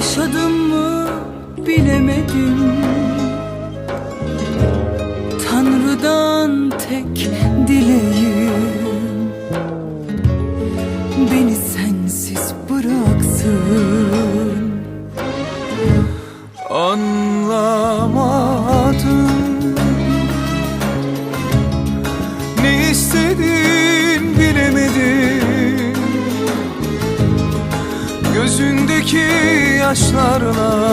Yaşadım mı bilemedim. Tanrı'dan tek dileğim Gözündeki yaşlarla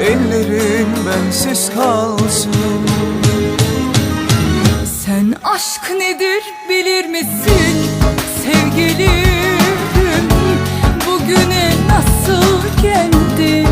Ellerin bensiz kalsın. Sen aşk nedir bilir misin? Sevgilim Bugüne nasıl geldik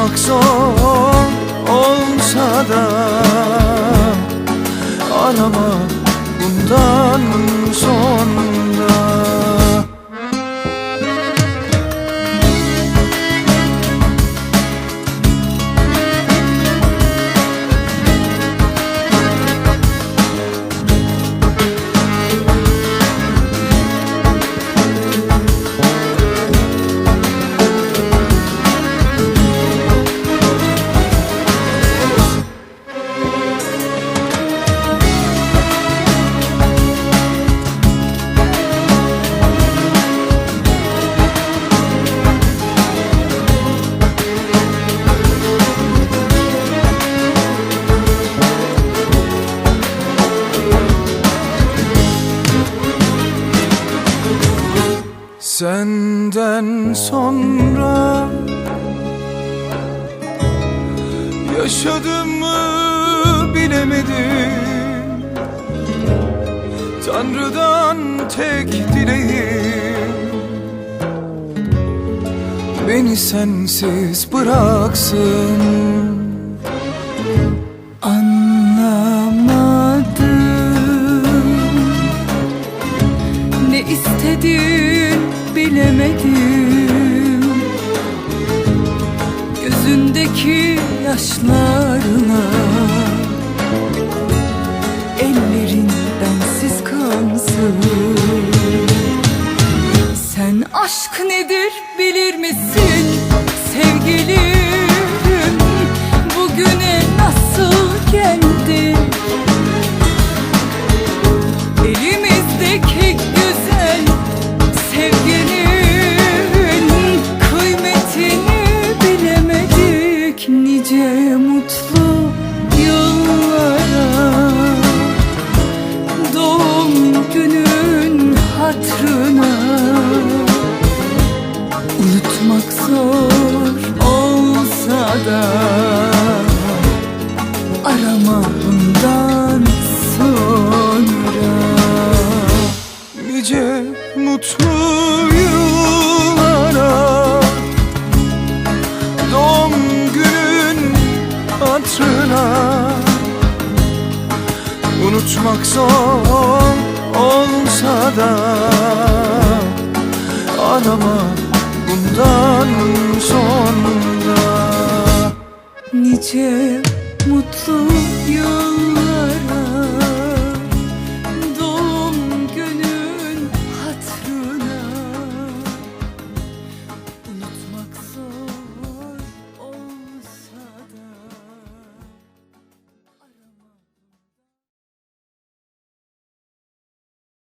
Unutmak zor olsa da Arama bundan sonra Senden sonra Yaşadım mı bilemedim. Tanrı'dan tek dileğim. Beni sensiz bıraksın bilemedim. Gözündeki yaşlarına Ellerin bensiz kalsın Sen aşk nedir bilir misin unutmak zor olsa da arama sonra Nice mutlu yıllara Doğum günün hatırına Unutmak zor olsa da Arama sonra nice mutlu